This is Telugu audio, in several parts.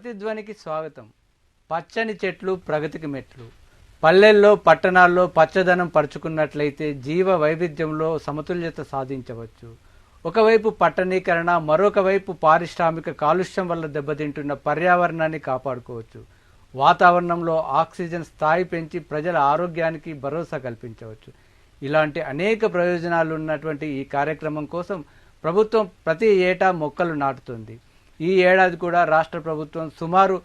ప్రతిధ్వనికి స్వాగతం. పచ్చని చెట్లు ప్రగతికి మెట్లు. పల్లెల్లో పట్టణాల్లో పచ్చదనం పరుచుకున్నట్లయితే జీవ వైవిధ్యంలో సమతుల్యత సాధించవచ్చు. ఒకవైపు పట్టణీకరణ మరొక వైపు పారిశ్రామిక కాలుష్యం వల్ల దెబ్బతింటున్న పర్యావరణాన్ని కాపాడుకోవచ్చు. వాతావరణంలో ఆక్సిజన్ స్థాయి పెంచి ప్రజల ఆరోగ్యానికి భరోసా కల్పించవచ్చు. ఇలాంటి అనేక ప్రయోజనాలు ఉన్నటువంటి ఈ కార్యక్రమం కోసం ప్రభుత్వం ప్రతి ఏటా మొక్కలు నాటుతుంది. ఈ ఏడాది కూడా రాష్ట్ర ప్రభుత్వం సుమారు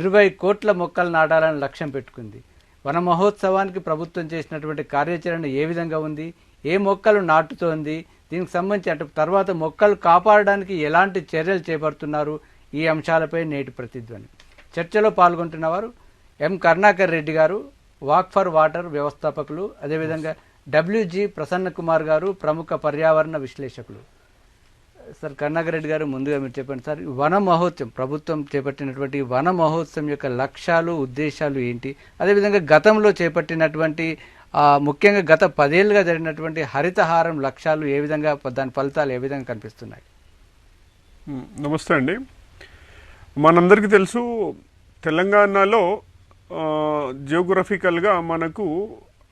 ఇరవై కోట్ల మొక్కలు నాటాలని లక్ష్యం పెట్టుకుంది. వన మహోత్సవానికి ప్రభుత్వం చేసినటువంటి కార్యాచరణ ఏ విధంగా ఉంది? ఏ మొక్కలు నాటుతోంది? దీనికి సంబంధించి అటు తర్వాత మొక్కలు కాపాడడానికి ఎలాంటి చర్యలు చేపడుతున్నారు? ఈ అంశాలపై నేటి ప్రతిధ్వని. చర్చలో పాల్గొంటున్న వారు ఎం కరుణాకర్ రెడ్డి గారు వాక్ ఫర్ వాటర్ వ్యవస్థాపకులు అదేవిధంగా డబ్ల్యూజి ప్రసన్న కుమార్ గారు ప్రముఖ పర్యావరణ విశ్లేషకులు. సార్ కరుణాకర్ రెడ్డి గారు ముందుగా మీరు చెప్పండి సార్ వన మహోత్సవం ప్రభుత్వం చేపట్టినటువంటి వన మహోత్సవం యొక్క లక్ష్యాలు ఉద్దేశాలు ఏంటి? అదేవిధంగా గతంలో చేపట్టినటువంటి ముఖ్యంగా గత పదేళ్ళుగా జరిగినటువంటి హరితహారం లక్ష్యాలు ఏ విధంగా దాని ఫలితాలు ఏ విధంగా కనిపిస్తున్నాయి? నమస్తే అండి. మనందరికీ తెలుసు తెలంగాణలో జియోగ్రఫికల్గా మనకు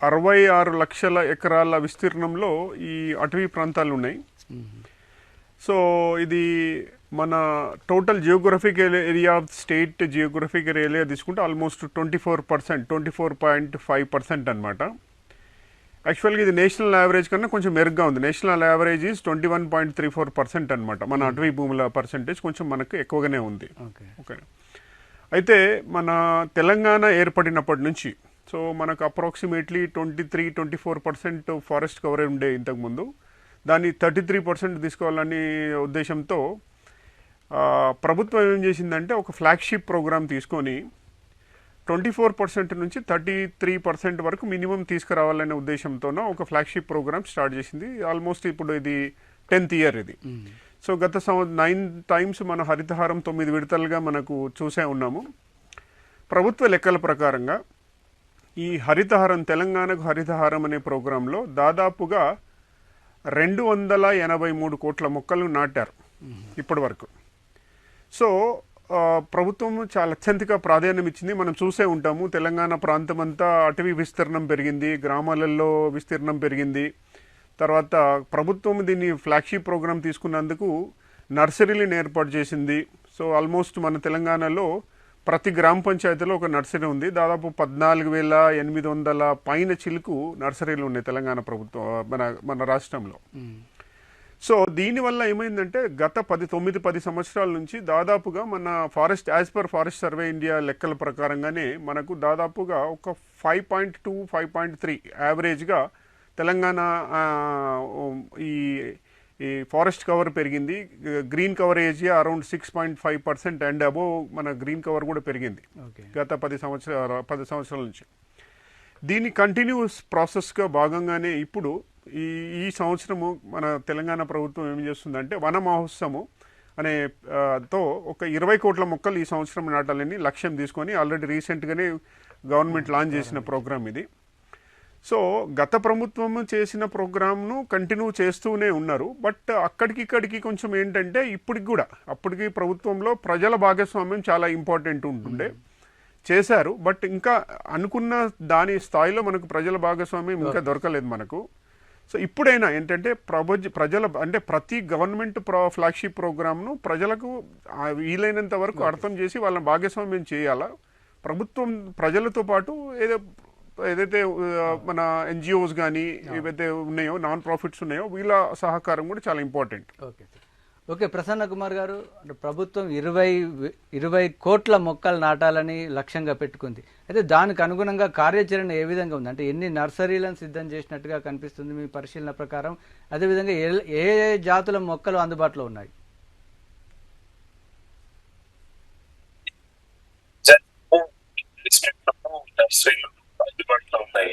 అరవై ఆరు లక్షల ఎకరాల విస్తీర్ణంలో ఈ అటవీ ప్రాంతాలు ఉన్నాయి సో ఇది మన total geographic area of state geographic area తీసుకుంటే almost twenty four percent twenty four point five percent అనమాట యాక్చువల్గా ఇది నేషనల్ యావరేజ్ కన్నా కొంచెం మెరుగ్గా ఉంది. National average is twenty one point three four percent అనమాట మన అటవీ భూముల పర్సెంటేజ్ కొంచెం మనకు ఎక్కువగానే ఉంది. ఓకే ఓకే అయితే మన తెలంగాణ ఏర్పడినప్పటి నుంచి సో మనకు approximately twenty three twenty four percent forest coverage ఉండే ఇంతకుముందు. దాన్ని థర్టీ త్రీ పర్సెంట్ తీసుకోవాలని ఉద్దేశంతో ప్రభుత్వం ఏం చేసిందంటే ఒక ఫ్లాగ్షిప్ ప్రోగ్రామ్ తీసుకొని ట్వంటీ ఫోర్ పర్సెంట్ నుంచి థర్టీ త్రీ పర్సెంట్ వరకు మినిమం తీసుకురావాలనే ఉద్దేశంతోన ఒక ఫ్లాగ్షిప్ ప్రోగ్రామ్ స్టార్ట్ చేసింది. ఆల్మోస్ట్ ఇప్పుడు ఇది టెన్త్ ఇయర్ ఇది. సో గత సంవ నైన్ టైమ్స్ మన హరితహారం తొమ్మిది విడతలుగా మనకు చూసే ఉన్నాము. ప్రభుత్వ లెక్కల ప్రకారంగా ఈ హరితహారం తెలంగాణకు హరితహారం అనే ప్రోగ్రాంలో దాదాపుగా రెండు వందల ఎనభై మూడు కోట్ల మొక్కలు నాటారు ఇప్పటి వరకు సో ప్రభుత్వం చాలా అత్యంతగా ప్రాధాన్యం ఇచ్చింది. మనం చూసే ఉంటాము తెలంగాణ ప్రాంతం అంతా అటవీ విస్తీర్ణం పెరిగింది గ్రామాలలో విస్తీర్ణం పెరిగింది. తర్వాత ప్రభుత్వం దీన్ని ఫ్లాగ్షిప్ ప్రోగ్రామ్ తీసుకున్నందుకు నర్సరీలను ఏర్పాటు చేసింది. సో ఆల్మోస్ట్ మన తెలంగాణలో ప్రతి గ్రామ పంచాయతీలో ఒక నర్సరీ ఉంది. దాదాపు పద్నాలుగు వేల ఎనిమిది వందల పైన చిలుకు నర్సరీలు ఉన్నాయి తెలంగాణ ప్రభుత్వం మన మన రాష్ట్రంలో. సో దీనివల్ల ఏమైందంటే గత పది తొమ్మిది పది సంవత్సరాల నుంచి దాదాపుగా మన forest as per forest survey India లెక్కల ప్రకారంగానే మనకు దాదాపుగా ఒక five point two five point three యావరేజ్గా తెలంగాణ ఈ ఈ ఫారెస్ట్ కవర్ పెరిగింది. Green coverage around six point five percent and above మన గ్రీన్ కవర్ కూడా పెరిగింది. గత పది సంవత్సరాల పది సంవత్సరాల నుంచి. దీని కంటిన్యూస్ ప్రాసెస్గా భాగంగానే ఇప్పుడు ఈ ఈ సంవత్సరము మన తెలంగాణ ప్రభుత్వం ఏం చేస్తుందంటే వన మహోత్సవం అనే తో ఒక ఇరవై కోట్ల మొక్కలు ఈ సంవత్సరం నాటాలని లక్ష్యం తీసుకొని ఆల్రెడీ రీసెంట్గానే గవర్నమెంట్ లాంచ్ చేసిన ప్రోగ్రామ్ ఇది. సో గత ప్రభుత్వం చేసిన ప్రోగ్రామ్ను కంటిన్యూ చేస్తూనే ఉన్నారు. బట్ అక్కడికి ఇక్కడికి కొంచెం ఏంటంటే ఇప్పటికి కూడా అప్పటికి ప్రభుత్వంలో ప్రజల భాగస్వామ్యం చాలా ఇంపార్టెంట్ ఉంటుండే. చేశారు. బట్ ఇంకా అనుకున్న దాని స్థాయిలో మనకు ప్రజల భాగస్వామ్యం ఇంకా దొరకలేదు మనకు. సో ఇప్పుడైనా ఏంటంటే ప్రపంచ ప్రజల అంటే ప్రతి గవర్నమెంట్ ప్రో ఫ్లాగ్షిప్ ప్రోగ్రామ్ను ప్రజలకు వీలైనంత వరకు అర్థం చేసి వాళ్ళని భాగస్వామ్యం చేయాలా? ప్రభుత్వం ప్రజలతో పాటు ఏదో ఏదైతే మన ఎన్జిఓస్ కానీ ఏవైతే ఉన్నాయో నాన్ ప్రాఫిట్స్ ఉన్నాయో వీళ్ళ సహకారం కూడా చాలా important okay okay Prasanna Kumar garu అంటే ప్రభుత్వం ఇరవై ఇరవై కోట్ల మొక్కలు నాటాలని లక్ష్యంగా పెట్టుకుంది అయితే దానికి అనుగుణంగా కార్యాచరణ ఏ విధంగా ఉంది అంటే ఎన్ని నర్సరీలను సిద్ధం చేసినట్టుగా కనిపిస్తుంది మీ పరిశీలన ప్రకారం అదేవిధంగా ఏ- ఏ ఏ జాతుల మొక్కలు అందుబాటులో ఉన్నాయి నర్సరీలు అందుబాటులో ఉన్నాయి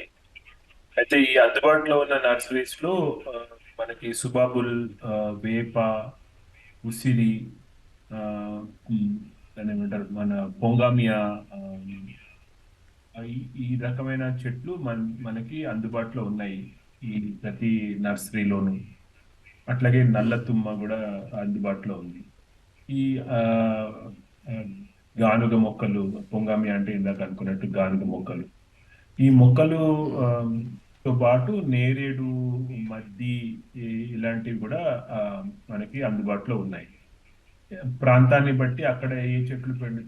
అయితే ఈ అందుబాటులో ఉన్న నర్సరీస్లో మనకి సుబాబుల్ ఆ, వేప ఉసిరి ఆ, ఏమంటారు? మన పొంగామియా ఈ- ఈ రకమైన చెట్లు మన మనకి అందుబాటులో ఉన్నాయి ఈ ప్రతి నర్సరీలోను అట్లాగే నల్ల తుమ్మ కూడా అందుబాటులో ఉంది. ఈ గానుగ మొక్కలు పొంగామి అంటే ఇందాక అనుకున్నట్టు గానుగ మొక్కలు. ఈ మొక్కలు తో పాటు నేరేడు మద్ది ఇలాంటివి కూడా మనకి అందుబాటులో ఉన్నాయి. ప్రాంతాన్ని బట్టి అక్కడ ఏ చెట్లు పండు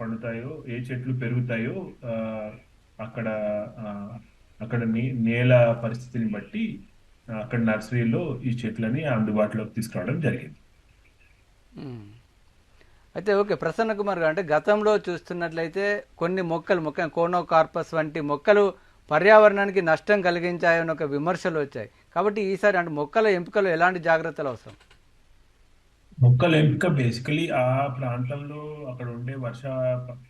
పండుతాయో ఏ చెట్లు పెరుగుతాయో అక్కడ అక్కడ నేల పరిస్థితిని బట్టి అక్కడ నర్సరీలో ఈ చెట్లని అందుబాటులోకి తీసుకురావడం జరిగింది. అయితే ఓకే ప్రసన్న కుమార్ గారు అంటే గతంలో చూస్తున్నట్లయితే కొన్ని మొక్కలు ముఖ్యంగా కోనోకార్పస్ వంటి మొక్కలు పర్యావరణానికి నష్టం కలిగించాయని ఒక విమర్శలు వచ్చాయి. కాబట్టి ఈసారి అంటే మొక్కల ఎంపికలో ఎలాంటి జాగ్రత్తలు అవసరం? మొక్కల ఎంపిక బేసికలీ ఆ ప్రాంతంలో అక్కడ ఉండే వర్ష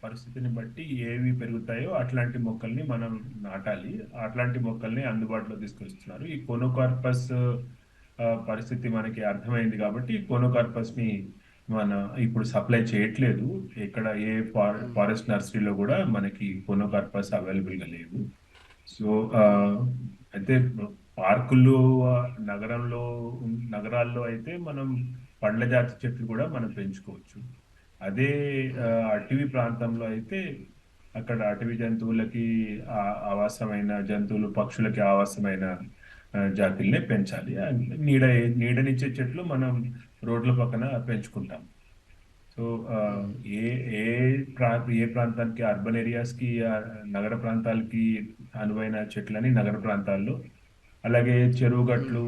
పరిస్థితిని బట్టి ఏవి పెరుగుతాయో అట్లాంటి మొక్కల్ని మనం నాటాలి. అట్లాంటి మొక్కల్ని అందుబాటులో తీసుకొస్తున్నారు. ఈ కోనోకార్పస్ పరిస్థితి మనకి అర్థమైంది కాబట్టి కోనోకార్పస్ని మన ఇప్పుడు సప్లై చేయట్లేదు. ఇక్కడ ఏ ఫార్- ఫారెస్ట్ నర్సరీలో కూడా మనకి కోనోకార్పస్ అవైలబుల్గా లేవు. సో అయితే పార్కులు నగరంలో నగరాల్లో అయితే మనం పండ్ల జాతి చెట్లు కూడా మనం పెంచుకోవచ్చు. అదే అటవీ ప్రాంతంలో అయితే అక్కడ అటవీ జంతువులకి ఆవాసమైన జంతువులు పక్షులకి ఆవాసమైన జాతుల్నే పెంచాలి. నీడ నీడనిచ్చే చెట్లు మనం రోడ్ల పక్కన పెంచుకుంటాం. సో ఏ ఏ ప్రా ఏ ప్రాంతానికి అర్బన్ ఏరియాస్కి నగర ప్రాంతాలకి అనువైన చెట్లని నగర ప్రాంతాల్లో అలాగే చెరువు గట్లు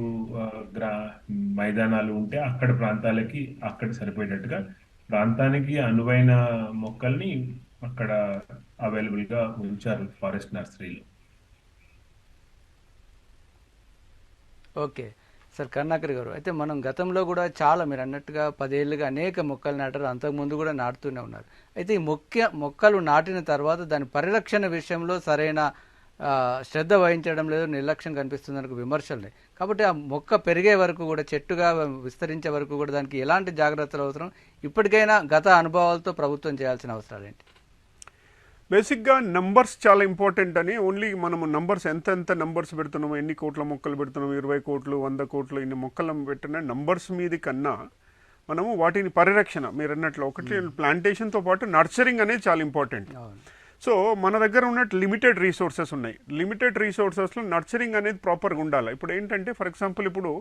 గ్రా మైదానాలు ఉంటే అక్కడ ప్రాంతాలకి అక్కడ సరిపోయేటట్టుగా ప్రాంతానికి అనువైన మొక్కల్ని అక్కడ అవైలబుల్గా ఉంచారు ఫారెస్ట్ నర్సరీలో. ఓకే. సార్ కర్ణాకర్ గారు అయితే మనం గతంలో కూడా చాలా మీరు అన్నట్టుగా పదేళ్ళుగా అనేక మొక్కలు నాటారు అంతకుముందు కూడా నాటుతూనే ఉన్నారు. అయితే ఈ మొక్క మొక్కలు నాటిన తర్వాత దాని పరిరక్షణ విషయంలో సరైన శ్రద్ధ వహించడం లేదు నిర్లక్ష్యం కనిపిస్తుంది ఒక విమర్శలు ఉన్నాయి. కాబట్టి ఆ మొక్క పెరిగే వరకు కూడా చెట్టుగా విస్తరించే వరకు కూడా దానికి ఎలాంటి జాగ్రత్తలు అవసరం? ఇప్పటికైనా గత అనుభవాలతో ప్రభుత్వం చేయాల్సిన అవసరాలు ఏంటి? బేసిక్గా నంబర్స్ చాలా ఇంపార్టెంట్ అని ఓన్లీ మనము నంబర్స్ ఎంత ఎంత నంబర్స్ పెడుతున్నాము ఎన్ని కోట్ల మొక్కలు పెడుతున్నాము ఇరవై కోట్లు వంద కోట్లు ఇన్ని మొక్కలు పెట్టిన నంబర్స్ మీది కన్నా మనము వాటిని పరిరక్షణ మీరు అన్నట్లు ఒకటి ప్లాంటేషన్తో పాటు నర్చరింగ్ అనేది చాలా ఇంపార్టెంట్. సో మన దగ్గర ఉన్నట్టు లిమిటెడ్ రీసోర్సెస్ ఉన్నాయి. లిమిటెడ్ రీసోర్సెస్లో నర్చరింగ్ అనేది ప్రాపర్గా ఉండాలి. ఇప్పుడు ఏంటంటే ఫర్ ఎగ్జాంపుల్ ఇప్పుడు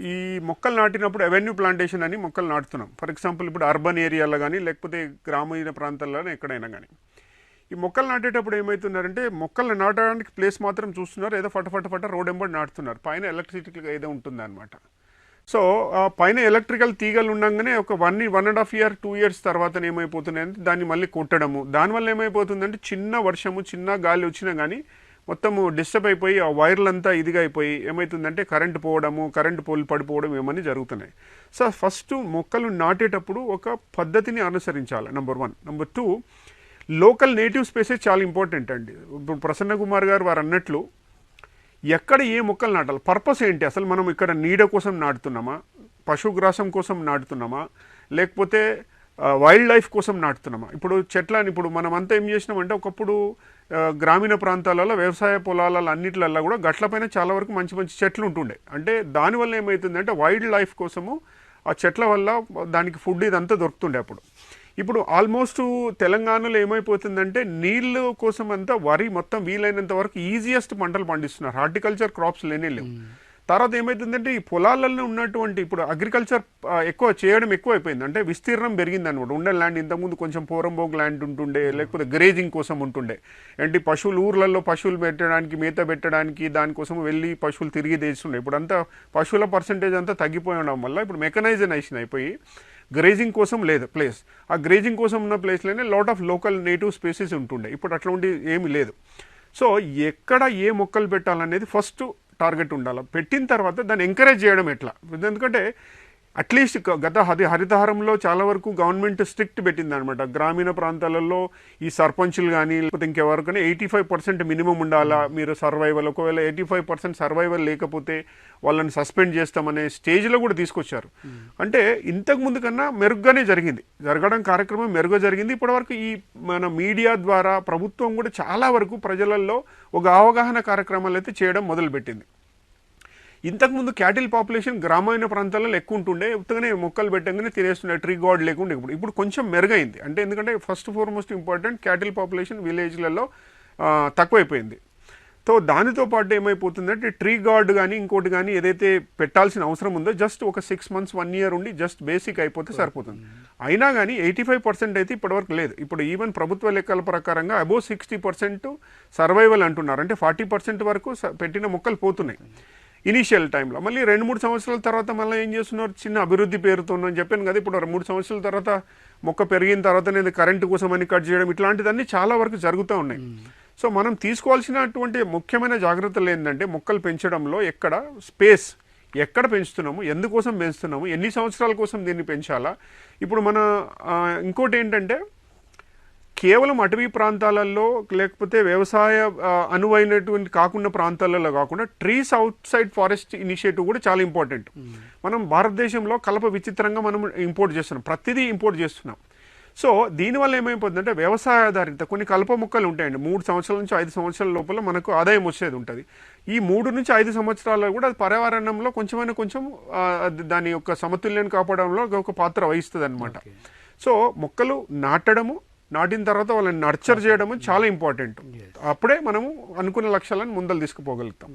ఈ మొక్కలు నాటినప్పుడు అవెన్యూ ప్లాంటేషన్ అని మొక్కలు నాటుతున్నాం. ఫర్ ఎగ్జాంపుల్ ఇప్పుడు అర్బన్ ఏరియాలో కానీ లేకపోతే గ్రామీణ ప్రాంతాల్లో ఎక్కడైనా కానీ ఈ మొక్కలు నాటేటప్పుడు ఏమవుతున్నారంటే మొక్కలు నాటడానికి ప్లేస్ మాత్రం చూస్తున్నారు. ఏదో ఫటఫట ఫట రోడ్ ఎంబడి నాటుతున్నారు. పైన ఎలక్ట్రిసిటీ ఏదో ఉంటుందన్నమాట. సో పైన ఎలక్ట్రికల్ తీగలు ఉండగానే ఒక one one and half year two years తర్వాత ఏమైపోతున్నాయంటే దాన్ని మళ్ళీ కొట్టడము. దానివల్ల ఏమైపోతుందంటే చిన్న వర్షము చిన్న గాలి వచ్చినా కానీ మొత్తము డిస్టర్బ్ అయిపోయి ఆ వైర్లంతా ఇదిగా అయిపోయి ఏమవుతుందంటే కరెంట్ పోవడము కరెంట్ పోల్ పడిపోవడం ఏమని జరుగుతున్నాయి. సో ఫస్ట్ మొక్కలు నాటేటప్పుడు ఒక పద్ధతిని అనుసరించాలి number one. Number two local native species చాలా ఇంపార్టెంట్ అండి. ఇప్పుడు ప్రసన్న కుమార్ గారు వారు అన్నట్లు ఎక్కడ ఏ మొక్కలు నాటాలి? పర్పస్ ఏంటి? అసలు మనం ఇక్కడ నీడ కోసం నాటుతున్నామా? పశుగ్రాసం కోసం నాటుతున్నామా? లేకపోతే వైల్డ్ లైఫ్ కోసం నాటుతున్నామా? ఇప్పుడు చెట్లని ఇప్పుడు మనం అంతా ఏం చేసినామంటే ఒకప్పుడు గ్రామీణ ప్రాంతాలలో వ్యవసాయ పొలాలలో అన్నిట్లల్లో కూడా గట్లపైన చాలా వరకు మంచి మంచి చెట్లు ఉంటుండే. అంటే దానివల్ల ఏమవుతుందంటే వైల్డ్ లైఫ్ కోసము ఆ చెట్ల వల్ల దానికి ఫుడ్ ఇదంతా దొరుకుతుండే అప్పుడు. ఇప్పుడు ఆల్మోస్ట్ తెలంగాణలో ఏమైపోతుందంటే నీళ్ళు కోసం అంతా వరి మొత్తం వీలైనంత వరకు ఈజియెస్ట్ పంటలు పండిస్తున్నారు. హార్టికల్చర్ క్రాప్స్ లేనే లేవు. తర్వాత ఏమైతుందంటే ఈ పొలాలలో ఉన్నటువంటి ఇప్పుడు అగ్రికల్చర్ ఎక్కువ చేయడం ఎక్కువ అయిపోయింది అంటే విస్తీర్ణం పెరిగింది అనమాట ఉండే ల్యాండ్ ఇంతకుముందు కొంచెం పోరంబోగ్ ల్యాండ్ ఉంటుండే లేకపోతే గ్రేజింగ్ కోసం ఉంటుండే. ఏంటి? పశువులు ఊర్లలో పశువులు పెట్టడానికి మేత పెట్టడానికి దానికోసం వెళ్ళి పశువులు తిరిగి తెస్తుండే. ఇప్పుడు అంతా పశువుల పర్సంటేజ్ అంతా తగ్గిపోయి ఉండడం వల్ల ఇప్పుడు మెకనైజేషన్ అయిపోయి గ్రేజింగ్ కోసం లేదు ప్లేస్ ఆ గ్రేజింగ్ కోసం ఉన్న ప్లేస్లోనే lot of local native species ఉంటుండే. ఇప్పుడు అట్లాంటి ఏమీ లేదు. సో ఎక్కడ ఏ మొక్కలు పెట్టాలనేది ఫస్ట్ టార్గెట్ ఉండాలి? పెట్టిన తర్వాత దాన్ని ఎంకరేజ్ చేయడం ఎట్లా? ఎందుకంటే అట్లీస్ట్ గత హరి హరితహారంలో చాలా వరకు గవర్నమెంట్ స్ట్రిక్ట్ పెట్టింది అనమాట గ్రామీణ ప్రాంతాలలో ఈ సర్పంచులు కానీ లేకపోతే ఇంకెవరికైనా ఎయిటీ ఫైవ్ పర్సెంట్ మినిమం ఉండాలా? మీరు సర్వైవల్ ఒకవేళ ఎయిటీ ఫైవ్ పర్సెంట్ సర్వైవల్ లేకపోతే వాళ్ళని సస్పెండ్ చేస్తామనే స్టేజ్లో కూడా తీసుకొచ్చారు. అంటే ఇంతకు ముందు కన్నా మెరుగ్గానే జరిగింది. జరగడం కార్యక్రమం మెరుగ్గా జరిగింది. ఇప్పటివరకు ఈ మన మీడియా ద్వారా ప్రభుత్వం కూడా చాలా వరకు ప్రజలలో ఒక అవగాహన కార్యక్రమాలు అయితే చేయడం మొదలుపెట్టింది. ఇంతకుముందు క్యాటిల్ పాపులేషన్ గ్రామీణ ప్రాంతాలలో ఎక్కువ ఉంటుండే ఉత్తగానే మొక్కలు పెట్టగానే తినేస్తుండే ట్రీ గార్డ్ లేకుండా ఇప్పుడు. ఇప్పుడు కొంచెం మెరుగైంది. అంటే ఎందుకంటే first foremost important cattle population విలేజ్లలో తక్కువైపోయింది. సో దానితో పాటు ఏమైపోతుందంటే ట్రీ గార్డ్ కానీ ఇంకోటి కానీ ఏదైతే పెట్టాల్సిన అవసరం ఉందో జస్ట్ ఒక సిక్స్ మంత్స్ వన్ ఇయర్ ఉండి జస్ట్ బేసిక్ అయిపోతే సరిపోతుంది. అయినా కానీ ఎయిటీ ఫైవ్ పర్సెంట్ అయితే ఇప్పటివరకు లేదు. ఇప్పుడు ఈవెన్ ప్రభుత్వ లెక్కల ప్రకారంగా అబోవ్ సిక్స్టీ పర్సెంట్ సర్వైవల్ అంటున్నారు. అంటే ఫార్టీ పర్సెంట్ వరకు పెట్టిన మొక్కలు పోతున్నాయి. ఇనీషియల్ టైంలో. మళ్ళీ రెండు మూడు సంవత్సరాల తర్వాత మళ్ళీ ఏం చేస్తున్నారు? చిన్న అభివృద్ధి పేరుతో అని చెప్పాను కదా ఇప్పుడు మూడు సంవత్సరాల తర్వాత మొక్క పెరిగిన తర్వాత నేను కరెంటు కోసం అని కట్ చేయడం ఇట్లాంటిదన్నీ చాలా వరకు జరుగుతూ ఉన్నాయి. సో మనం తీసుకోవాల్సినటువంటి ముఖ్యమైన జాగ్రత్తలు ఏంటంటే మొక్కలు పెంచడంలో ఎక్కడ స్పేస్ ఎక్కడ పెంచుతున్నాము ఎందుకోసం పెంచుతున్నాము ఎన్ని సంవత్సరాల కోసం దీన్ని పెంచాలా? ఇప్పుడు మన ఇంకోటి ఏంటంటే కేవలం అటవీ ప్రాంతాలలో లేకపోతే వ్యవసాయ అనువైనటువంటి కాకుండా ప్రాంతాలలో కాకుండా trees outside forest initiative కూడా చాలా ఇంపార్టెంట్. మనం భారతదేశంలో కలప విచిత్రంగా మనం ఇంపోర్ట్ చేస్తున్నాం. ప్రతిదీ ఇంపోర్ట్ చేస్తున్నాం. సో దీనివల్ల ఏమైపోతుందంటే వ్యవసాయ ఆధారిత కొన్ని కలప మొక్కలు ఉంటాయండి. మూడు సంవత్సరాల నుంచి ఐదు సంవత్సరాల లోపల మనకు ఆదాయం వచ్చేది ఉంటుంది. ఈ మూడు నుంచి ఐదు సంవత్సరాల్లో కూడా అది పర్యావరణంలో కొంచెమైనా కొంచెం దాని యొక్క సమతుల్యాన్ని కాపాడంలో ఒక పాత్ర వహిస్తుంది అనమాట సో మొక్కలు నాటడము నాటిన తర్వాత వాళ్ళని నర్చర్ చేయడము చాలా ఇంపార్టెంట్. అప్పుడే మనము అనుకున్న లక్ష్యాలను ముందలు తీసుకుపోగలుగుతాం.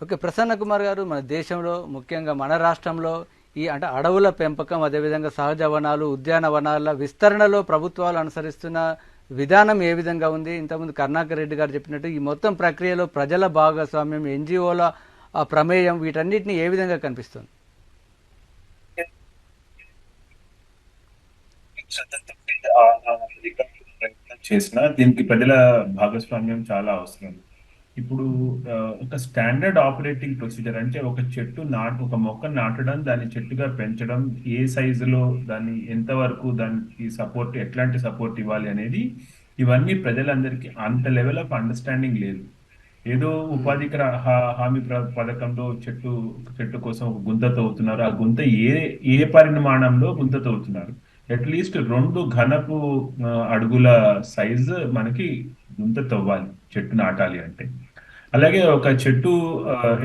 ఓకే ప్రసన్న కుమార్ గారు మన దేశంలో ముఖ్యంగా మన రాష్ట్రంలో ఈ అంటే అడవుల పెంపకం అదేవిధంగా సహజ వనాలు ఉద్యానవనాల విస్తరణలో ప్రభుత్వాలు అనుసరిస్తున్న విధానం ఏ విధంగా ఉంది? ఇంతకుముందు కరుణాకర్ రెడ్డి గారు చెప్పినట్టు ఈ మొత్తం ప్రక్రియలో ప్రజల భాగస్వామ్యం ఎన్జిఓల ప్రమేయం వీటన్నిటిని ఏ విధంగా కనిపిస్తుంది శ్రద్ధతో ఆ- ఆ అధికారులు ప్రయత్నం చేసిన దీనికి ప్రజల భాగస్వామ్యం చాలా అవసరం. ఇప్పుడు ఒక స్టాండర్డ్ ఆపరేటింగ్ ప్రొసీజర్ అంటే ఒక చెట్టు నాటు ఒక మొక్క నాటడం దాన్ని చెట్టుగా పెంచడం ఏ సైజులో దాన్ని ఎంతవరకు దానికి సపోర్ట్ ఎట్లాంటి సపోర్ట్ ఇవ్వాలి అనేది ఇవన్నీ ప్రజలందరికీ అంత లెవెల్ ఆఫ్ అండర్స్టాండింగ్ లేదు. ఏదో ఉపాధి హా- హామీ పథకంలో చెట్టు చెట్టు కోసం ఒక గుంత తవ్వుతున్నారు. ఆ గుంత ఏ ఏ పరిమాణంలో గుంత తవ్వుతున్నారు? అట్లీస్ట్ రెండు ఘనపు అడుగుల సైజు మనకి గుంత తవ్వాలి చెట్టు నాటాలి అంటే. అలాగే ఒక చెట్టు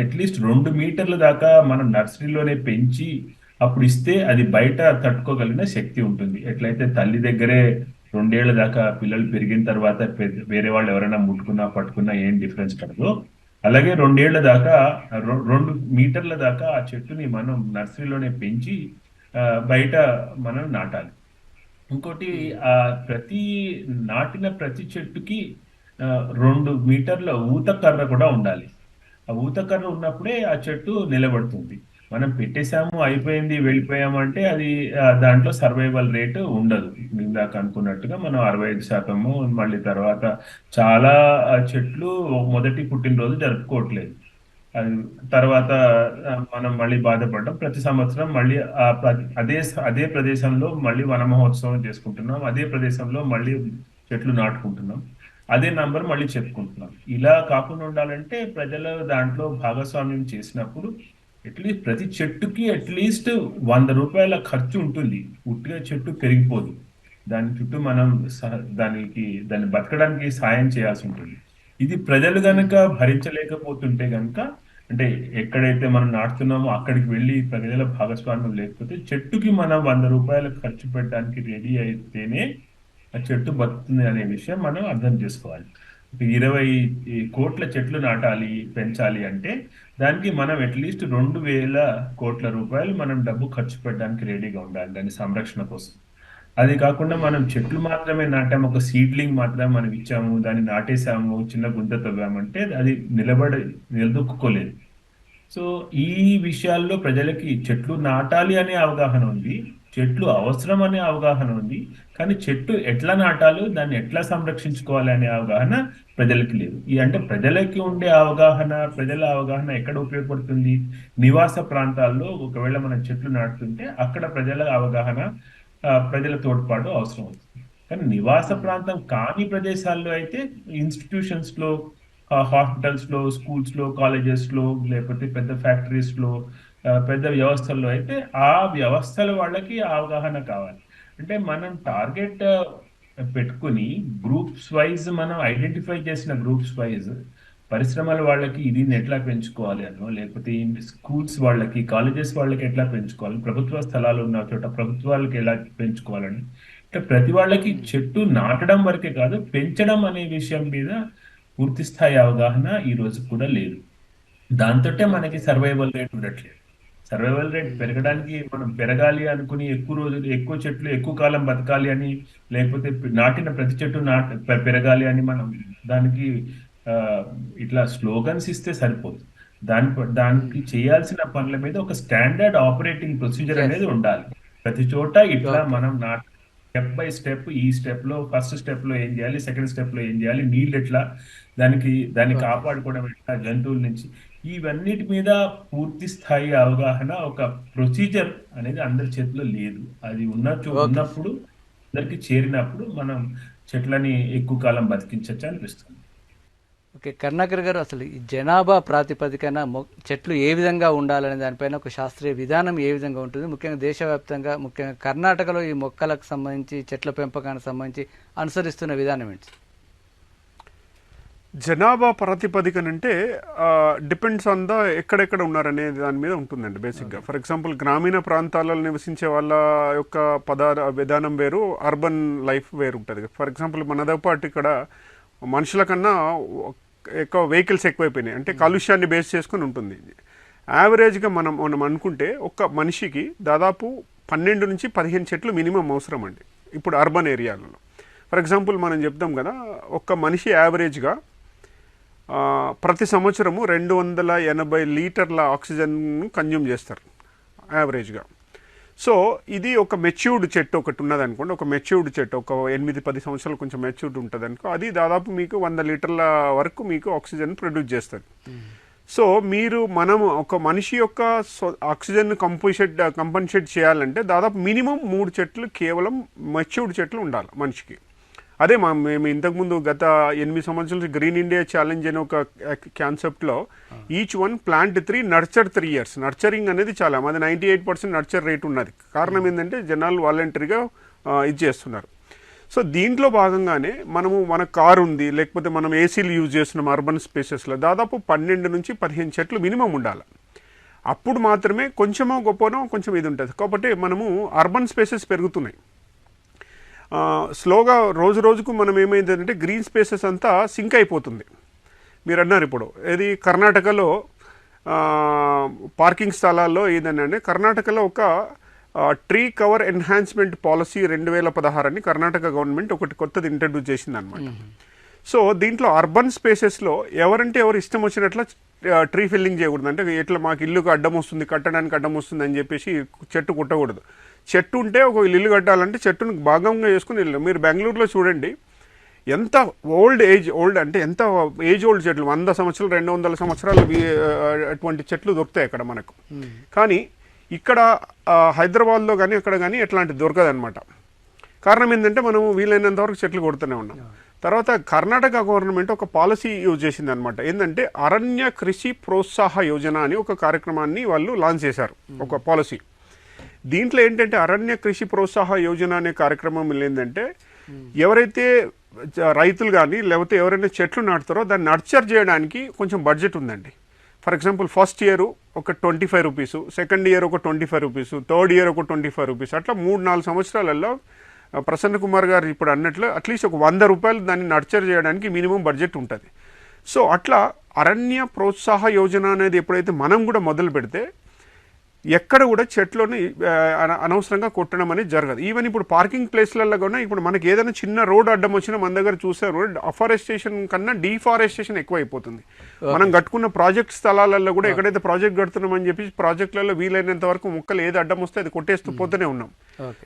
అట్లీస్ట్ రెండు మీటర్ల దాకా మనం నర్సరీలోనే పెంచి అప్పుడు ఇస్తే అది బయట తట్టుకోగలిగిన శక్తి ఉంటుంది. ఎట్లయితే తల్లి దగ్గరే రెండేళ్ళ దాకా పిల్లలు పెరిగిన తర్వాత వేరే వాళ్ళు ఎవరైనా ముట్టుకున్నా పట్టుకున్నా ఏం డిఫరెన్స్ పడదు. అలాగే రెండేళ్ళ దాకా రెండు మీటర్ల దాకా ఆ చెట్టుని మనం నర్సరీలోనే పెంచి బయట మనం నాటాలి. ఇంకోటి ఆ ప్రతి నాటిన ప్రతి చెట్టుకి రెండు మీటర్ల ఊత కర్ర కూడా ఉండాలి. ఆ ఊత కర్ర ఉన్నప్పుడే ఆ చెట్టు నిలబడుతుంది. మనం పెట్టేశాము అయిపోయింది వెళ్ళిపోయాము అంటే అది దాంట్లో సర్వైవల్ రేట్ ఉండదు. ఇందాక అనుకున్నట్టుగా మనం అరవై ఐదు శాతము మళ్ళీ తర్వాత చాలా చెట్లు మొదటి పుట్టినరోజు జరుపుకోవట్లేదు. అది తర్వాత మనం మళ్ళీ బాధపడడం. ప్రతి సంవత్సరం మళ్ళీ ఆ అదే అదే ప్రదేశంలో మళ్ళీ వన మహోత్సవం చేసుకుంటున్నాం. అదే ప్రదేశంలో మళ్ళీ చెట్లు నాటుకుంటున్నాం. అదే నంబర్ మళ్ళీ చెప్పుకుంటున్నాం. ఇలా కాకుండా ఉండాలంటే ప్రజలు దాంట్లో భాగస్వామ్యం చేసినప్పుడు అట్లీస్ట్ ప్రతి చెట్టుకి అట్లీస్ట్ వంద రూపాయల ఖర్చు ఉంటుంది. ఉట్టిగా చెట్టు పెరిగిపోదు. దాని చుట్టూ మనం సహ- దానికి దాన్ని బతకడానికి సాయం చేయాల్సి ఉంటుంది. ఇది ప్రజలు గనక భరించలేకపోతుంటే గనక అంటే ఎక్కడైతే మనం నాటుతున్నామో అక్కడికి వెళ్ళి ప్రజల భాగస్వామ్యం లేకపోతే చెట్టుకి మనం వంద రూపాయలు ఖర్చు పెట్టడానికి రెడీ అయితేనే ఆ చెట్టు బతుకుతుంది అనే విషయం మనం అర్థం చేసుకోవాలి. ఇరవై కోట్ల చెట్లు నాటాలి పెంచాలి అంటే దానికి మనం అట్లీస్ట్ రెండు వేల కోట్ల రూపాయలు మనం డబ్బు ఖర్చు పెట్టడానికి రెడీగా ఉండాలి దాని సంరక్షణ కోసం. అది కాకుండా మనం చెట్లు మాత్రమే నాటాము ఒక సీడ్లింగ్ మాత్రమే మనం ఇచ్చాము దాన్ని నాటేసాము చిన్న గుంత తవ్వామంటే అది నిలబడి నిలదొక్కుకోలేదు. సో ఈ విషయాల్లో ప్రజలకి చెట్లు నాటాలి అనే అవగాహన ఉంది చెట్లు అవసరం అనే అవగాహన ఉంది కానీ చెట్టు ఎట్లా నాటాలో దాన్ని ఎట్లా సంరక్షించుకోవాలి అనే అవగాహన ప్రజలకి లేదు. ఈ అంటే ప్రజలకి ఉండే అవగాహన ప్రజల అవగాహన ఎక్కడ ఉపయోగపడుతుంది? నివాస ప్రాంతాల్లో ఒకవేళ మనం చెట్లు నాటుతుంటే అక్కడ ప్రజల అవగాహన ప్రజల తోడ్పాటు అవసరం అవుతుంది కానీ నివాస ప్రాంతం కాని ప్రదేశాల్లో అయితే ఇన్స్టిట్యూషన్స్లో హాస్పిటల్స్లో స్కూల్స్లో కాలేజెస్లో లేకపోతే పెద్ద ఫ్యాక్టరీస్లో పెద్ద వ్యవస్థల్లో అయితే ఆ వ్యవస్థల వాళ్ళకి అవగాహన కావాలి. అంటే మనం టార్గెట్ పెట్టుకుని గ్రూప్స్ వైజ్ మనం ఐడెంటిఫై చేసిన గ్రూప్స్ వైజ్ పరిశ్రమల వాళ్ళకి ఇది ఎట్లా పెంచుకోవాలి అనో లేకపోతే స్కూల్స్ వాళ్ళకి కాలేజెస్ వాళ్ళకి ఎట్లా పెంచుకోవాలి ప్రభుత్వ స్థలాలు ఉన్న చోట ప్రభుత్వాలకి ఎలా పెంచుకోవాలని. అంటే ప్రతి వాళ్ళకి చెట్టు నాటడం వరకే కాదు పెంచడం అనే విషయం మీద పూర్తి స్థాయి అవగాహన ఈ రోజు కూడా లేదు. దాంతోటే మనకి సర్వైవల్ రేట్ ఉండట్లేదు సర్వైవల్ రేట్ పెరగడానికి మనం పెరగాలి అనుకుని ఎక్కువ రోజులు ఎక్కువ చెట్లు ఎక్కువ కాలం బతకాలి అని లేకపోతే నాటిన ప్రతి చెట్టు నాట పెరగాలి అని మనం దానికి ఇట్లా స్లోగన్స్ ఇస్తే సరిపోదు దాని దానికి చేయాల్సిన పనుల మీద ఒక స్టాండర్డ్ ఆపరేటింగ్ ప్రొసీజర్. అనేది ఉండాలి ప్రతి చోట ఇట్లా. మనం నాట స్టెప్ బై స్టెప్ ఈ స్టెప్లో ఫస్ట్ స్టెప్లో ఏం చేయాలి సెకండ్ స్టెప్లో ఏం చేయాలి నీళ్ళు ఎట్లా దానికి దాన్ని. కాపాడుకోవడం ఎట్లా జంతువుల నుంచి ఇవన్నిటి మీద పూర్తి స్థాయి అవగాహన ఒక ప్రొసీజర్ అనేది అందరి చేతిలో లేదు అది ఉన్న. ఉన్నప్పుడు అందరికి చేరినప్పుడు మనం చెట్లని ఎక్కువ కాలం బతికించవచ్చు అనిపిస్తుంది ఓకే కరుణాకర్ గారు అసలు ఈ జనాభా ప్రాతిపదికన మొ చెట్లు ఏ విధంగా ఉండాలనే దానిపైన ఒక శాస్త్రీయ విధానం ఏ విధంగా ఉంటుంది? ముఖ్యంగా దేశవ్యాప్తంగా ముఖ్యంగా కర్ణాటకలో ఈ మొక్కలకు సంబంధించి చెట్ల పెంపకానికి సంబంధించి అనుసరిస్తున్న విధానం ఏంటి? జనాభా ప్రాతిపదికన అంటే డిపెండ్స్ ఆన్ ద ఎక్కడెక్కడ ఉన్నారనే దాని మీద ఉంటుందండి బేసిక్గా ఫర్ ఎగ్జాంపుల్ గ్రామీణ ప్రాంతాలలో నివసించే వాళ్ళ యొక్క పదార్థ విధానం వేరు అర్బన్ లైఫ్ వేరు ఉంటుంది. ఫర్ ఎగ్జాంపుల్ మనతో పాటు ఇక్కడ మనుషుల కన్నా ఎక్కువ వెహికల్స్ ఎక్కువైపోయినాయి. అంటే కాలుష్యాన్ని బేస్ చేసుకుని ఉంటుంది యావరేజ్గా మనం మనం అనుకుంటే ఒక మనిషికి దాదాపు పన్నెండు నుంచి పదిహేను చెట్లు మినిమం అవసరం అండి. ఇప్పుడు అర్బన్ ఏరియాలలో. ఫర్ ఎగ్జాంపుల్ మనం చెప్తాం కదా ఒక్క మనిషి యావరేజ్గా ప్రతి సంవత్సరము రెండు వందల ఎనభై లీటర్ల ఆక్సిజన్ కన్జ్యూమ్ చేస్తారు. యావరేజ్గా సో ఇది ఒక మెచ్యూర్డ్ చెట్టు ఒకటి ఉన్నది అనుకోండి ఒక మెచ్యూర్డ్ చెట్టు ఒక ఎనిమిది పది సంవత్సరాలు కొంచెం మెచ్యూర్డ్ ఉంటుంది అనుకో అది దాదాపు మీకు వంద లీటర్ల వరకు మీకు ఆక్సిజన్ ప్రొడ్యూస్ చేస్తుంది. సో మీరు మనం ఒక మనిషి యొక్క ఆక్సిజన్ కంపోషెట్ కంపన్సేట్ చేయాలంటే దాదాపు మినిమం మూడు చెట్లు కేవలం మెచ్యూర్డ్ చెట్లు ఉండాలి మనిషికి. అదే మా మేము ఇంతకుముందు గత ఎనిమిది సంవత్సరాల గ్రీన్ ఇండియా ఛాలెంజ్ అనే ఒక కాన్సెప్ట్లో each one plant three nurture three years nurturing అనేది చాలా మాది ninety eight percent nurture rate ఉన్నది. కారణం ఏంటంటే జనాలు వాలంటరీగా ఇది చేస్తున్నారు. సో దీంట్లో భాగంగానే మనము మన కారు ఉంది లేకపోతే మనం ఏసీలు యూజ్ చేస్తున్నాం అర్బన్ స్పేసెస్లో దాదాపు పన్నెండు నుంచి పదిహేను చెట్లు మినిమం ఉండాలి. అప్పుడు మాత్రమే కొంచెమో గొప్పనో కొంచెం ఇది ఉంటుంది. కాబట్టి మనము అర్బన్ స్పేసెస్ పెరుగుతున్నాయి. స్లోగా రోజు రోజుకు మనం ఏమైందంటే గ్రీన్ స్పేసెస్ అంతా సింక్ అయిపోతుంది. మీరు అన్నారు ఇప్పుడు. ఇది కర్ణాటకలో పార్కింగ్ స్థలాల్లో ఏదనంటే కర్ణాటకలో ఒక ట్రీ కవర్ ఎన్హాన్స్మెంట్ పాలసీ రెండు వేల పదహారని కర్ణాటక గవర్నమెంట్ ఒకటి కొత్తది ఇంట్రడ్యూస్ చేసింది అనమాట సో దీంట్లో అర్బన్ స్పేసెస్లో ఎవరంటే ఎవరు ఇష్టం వచ్చినట్ల ట్రీ ఫిల్లింగ్ చేయకూడదు. అంటే ఇట్లా మాకు ఇల్లుకు అడ్డం వస్తుంది కట్టడానికి అడ్డం వస్తుంది అని చెప్పేసి చెట్టు కుట్టకూడదు. చెట్టు ఉంటే ఒక ఇల్లు కట్టాలంటే చెట్టును భాగంగా చేసుకుని ఇల్లు. మీరు బెంగళూరులో చూడండి ఎంత ఓల్డ్ ఏజ్ ఓల్డ్ అంటే ఎంత ఏజ్ ఓల్డ్ చెట్లు? వంద సంవత్సరాలు రెండు వందల సంవత్సరాలు అటువంటి చెట్లు దొరుకుతాయి అక్కడ మనకు. కానీ ఇక్కడ హైదరాబాద్లో కానీ అక్కడ కానీ ఎట్లాంటి దొరకదనమాట కారణం ఏంటంటే మనం వీలైనంత వరకు చెట్లు కొడుతూనే ఉన్నాం. తర్వాత కర్ణాటక గవర్నమెంట్ ఒక పాలసీ యూజ్ చేసింది అనమాట ఏంటంటే అరణ్య కృషి ప్రోత్సాహ యోజన అని ఒక కార్యక్రమాన్ని వాళ్ళు లాంచ్ చేశారు ఒక పాలసీ. దీంట్లో ఏంటంటే అరణ్య కృషి ప్రోత్సాహ యోజన అనే కార్యక్రమం ఏంటంటే ఎవరైతే రైతులు కానీ లేకపోతే ఎవరైనా చెట్లు నాటుతారో దాన్ని నర్చర్ చేయడానికి కొంచెం బడ్జెట్ ఉందండి. ఫర్ ఎగ్జాంపుల్ ఫస్ట్ ఇయర్ ఒక twenty five rupees second year ఒక twenty five rupees third year ఒక ట్వంటీ ఫైవ్ రూపీస్ అట్లా మూడు నాలుగు సంవత్సరాలలో ప్రసన్న కుమార్ గారు ఇప్పుడు అన్నట్లు అట్లీస్ట్ ఒక వంద రూపాయలు దాన్ని నర్చర్ చేయడానికి మినిమం బడ్జెట్ ఉంటుంది. సో అట్లా అరణ్య ప్రోత్సాహ యోజన అనేది ఎప్పుడైతే మనం కూడా మొదలు పెడితే ఎక్కడ కూడా చెట్లను అనవసరంగా కొట్టడం అనేది జరగదు. ఈవెన్ ఇప్పుడు పార్కింగ్ ప్లేస్లలో కూడా ఇప్పుడు మనకి ఏదైనా చిన్న రోడ్ అడ్డం వచ్చినా మన దగ్గర చూసారు అఫారెస్టేషన్ కన్నా డీఫారెస్టేషన్ ఎక్కువ అయిపోతుంది మనం కట్టుకున్న ప్రాజెక్ట్ స్థలాలలో కూడా ఎక్కడైతే ప్రాజెక్ట్ కడుతున్నామని చెప్పి ప్రాజెక్టులలో వీలైనంత వరకు మొక్కలు ఏది అడ్డం వస్తే అది కొట్టేస్తూ పోతూనే ఉన్నాం.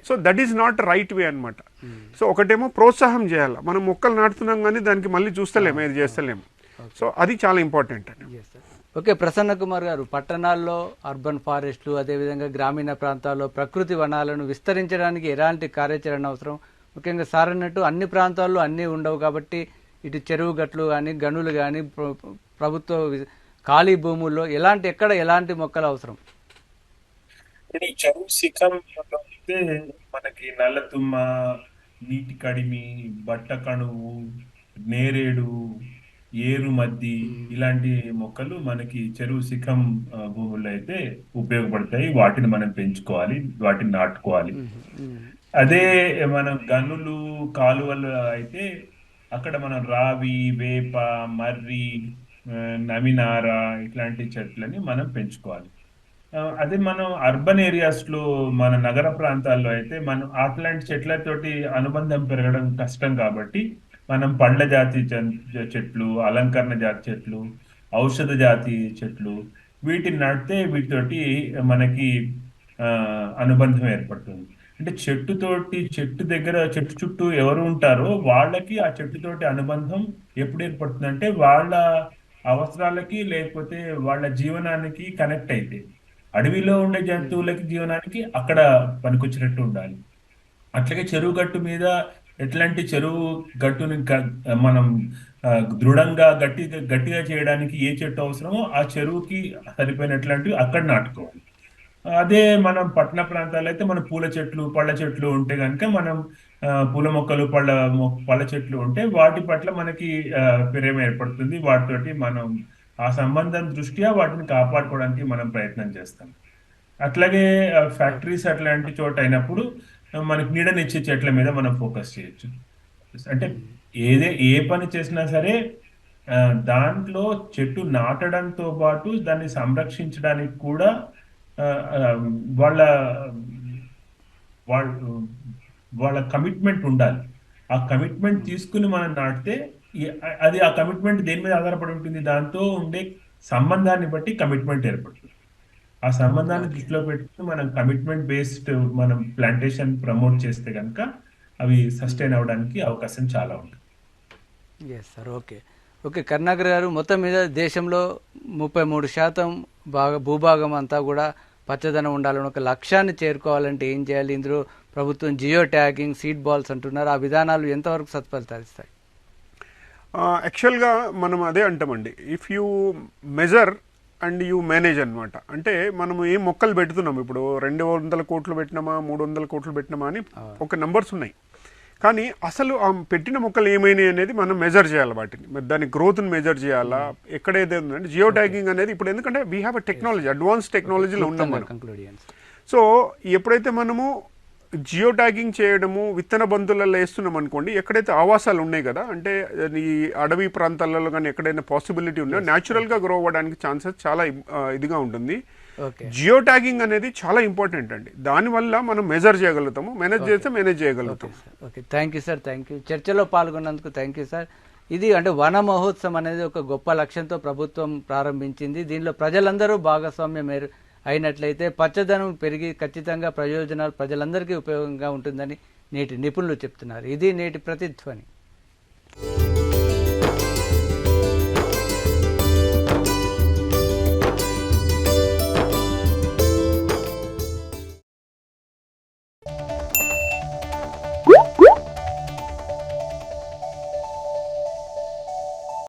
So that is not right way అన్నమాట. సో ఒకటేమో ప్రోత్సాహం చేయాలి. మనం మొక్కలు నాటుతున్నాం కానీ దానికి మళ్ళీ చూస్తలేము ఏది చేస్తలేము. సో అది చాలా ఇంపార్టెంట్ అండి. ఓకే ప్రసన్న కుమార్ గారు పట్టణాల్లో అర్బన్ ఫారెస్ట్లు అదేవిధంగా గ్రామీణ ప్రాంతాల్లో ప్రకృతి వనాలను విస్తరించడానికి ఎలాంటి కార్యాచరణ అవసరం? ముఖ్యంగా సార్ అన్నట్టు అన్ని ప్రాంతాల్లో అన్నీ ఉండవు కాబట్టి ఇటు చెరువు గట్లు కానీ గనులు కానీ ప్రభుత్వ ఖాళీ భూముల్లో ఎలాంటి ఎక్కడ ఎలాంటి మొక్కలు అవసరం? ఇప్పుడు చెరువు శిఖరంలో అయితే మనకి నల్లతుమ్మ నీటి కడిమి బట్ట కణువు నేరేడు ఏరు మద్ది ఇలాంటి మొక్కలు మనకి చెరువు శిఖం భూముల్లో అయితే ఉపయోగపడతాయి. వాటిని మనం పెంచుకోవాలి వాటిని నాటుకోవాలి. అదే మనం గనులు కాలువలు అయితే అక్కడ మనం రావి వేప మర్రి నమినార ఇట్లాంటి చెట్లని మనం పెంచుకోవాలి. అదే మనం అర్బన్ ఏరియాస్లో మన నగర ప్రాంతాల్లో అయితే మనం అట్లాంటి చెట్లతోటి అనుబంధం పెరగడం కష్టం కాబట్టి మనం పండ్ల జాతి చెట్లు అలంకరణ జాతి చెట్లు ఔషధ జాతి చెట్లు వీటిని నాటితే వీటితోటి మనకి అనుబంధం ఏర్పడుతుంది. అంటే చెట్టుతోటి చెట్టు దగ్గర చెట్టు చుట్టూ ఎవరు ఉంటారో వాళ్ళకి ఆ చెట్టుతోటి అనుబంధం ఎప్పుడు ఏర్పడుతుంది అంటే వాళ్ళ అవసరాలకి లేకపోతే వాళ్ళ జీవనానికి కనెక్ట్ అయితే. అడవిలో ఉండే జంతువులకి జీవనానికి అక్కడ పనికొచ్చినట్టు ఉండాలి. అట్లాగే చెరువు గట్టు మీద ఎట్లాంటి చెరువు గట్టుని మనం దృఢంగా గట్టి గట్టిగా చేయడానికి ఏ చెట్టు అవసరమో ఆ చెరువుకి సరిపోయినట్లాంటివి అక్కడ నాటుకోవాలి. అదే మనం పట్టణ ప్రాంతాల్లో అయితే మన పూల చెట్లు పళ్ళ చెట్లు ఉంటే కనుక మనం పూల మొక్కలు పళ్ళ పళ్ళ చెట్లు ఉంటే వాటి పట్ల మనకి ప్రేమ ఏర్పడుతుంది. వాటితోటి మనం ఆ సంబంధం దృష్ట్యా వాటిని కాపాడుకోవడానికి మనం ప్రయత్నం చేస్తాం. అట్లాగే ఫ్యాక్టరీస్ అట్లాంటి చోట అయినప్పుడు మనకి నీడనిచ్చే చెట్ల మీద మనం ఫోకస్ చేయొచ్చు. అంటే ఏదే ఏ పని చేసినా సరే దాంట్లో చెట్టు నాటడంతో పాటు దాన్ని సంరక్షించడానికి కూడా వాళ్ళ వాళ్ళ వాళ్ళ కమిట్మెంట్ ఉండాలి. ఆ కమిట్మెంట్ తీసుకుని మనం నాటితే అది ఆ కమిట్మెంట్ దేని మీద ఆధారపడి ఉంటుంది? దాంతో ఉండే సంబంధాన్ని బట్టి కమిట్మెంట్ ఏర్పడుతుంది. ఆ సంబంధాన్ని దృష్టిలో పెట్టుకుని మనం కమిట్మెంట్ బేస్డ్ మనం ప్లాంటేషన్ ప్రమోట్ చేస్తే కనుక అవి సస్టైన్ అవడానికి అవకాశం చాలా ఉంటుంది. Yes sir okay okay Karunakar garu మొత్తం మీద దేశంలో ముప్పై మూడు శాతం బాగా భూభాగం అంతా కూడా పచ్చదనం ఉండాలని ఒక లక్ష్యాన్ని చేరుకోవాలంటే ఏం చేయాలి? ఇందులో ప్రభుత్వం జియో ట్యాగింగ్ సీడ్ బాల్స్ అంటున్నారు. ఆ విధానాలు ఎంతవరకు సత్ఫలితాలు ఇస్తాయి యాక్చువల్గా మనం అదే అంటామండి. If you measure and you manage అన్నమాట. అంటే మనం ఏం మొక్కలు పెడుతున్నాం. ఇప్పుడు రెండు వందల కోట్లు పెట్టినామా మూడు వందల కోట్లు పెట్టినామా అని ఒక నంబర్స్ ఉన్నాయి. కానీ అసలు ఆ పెట్టిన మొక్కలు ఏమైనాయి అనేది మనం మెజర్ చేయాలి వాటిని. దాని గ్రోత్ని మెజర్ చేయాలా? ఎక్కడైతే ఉందంటే జియో ట్యాగింగ్ అనేది ఇప్పుడు ఎందుకంటే we have a technology advance టెక్నాలజీలో ఉన్నాం మనం. సో ఎప్పుడైతే మనము జియో ట్యాగింగ్ చేయడము విత్తన బంతులలో వేస్తున్నాం అనుకోండి ఎక్కడైతే ఆవాసాలు ఉన్నాయి కదా అంటే ఈ అడవి ప్రాంతాలలో కానీ ఎక్కడైనా పాసిబిలిటీ ఉన్నాయో న్యాచురల్గా గ్రో అవ్వడానికి ఛాన్సెస్ చాలా ఇదిగా ఉంటుంది. జియో ట్యాగింగ్ అనేది చాలా ఇంపార్టెంట్ అండి. దానివల్ల మనం మెజర్ చేయగలుగుతాము మేనేజ్ చేస్తే మేనేజ్ చేయగలుగుతాం. Okay thank you sir thank you చర్చలో పాల్గొన్నందుకు థ్యాంక్ యూ సార్ ఇది అంటే వన మహోత్సవం అనేది ఒక గొప్ప లక్ష్యంతో ప్రభుత్వం ప్రారంభించింది. దీనిలో ప్రజలందరూ భాగస్వామ్యం అయినట్లయితే పచ్చదనం పెరిగి ఖచ్చితంగా ప్రయోజనాలు ప్రజలందరికీ ఉపయోగంగా ఉంటుందని నేటి నిపుణులు చెప్తున్నారు. ఇది నేటి ప్రతిధ్వని.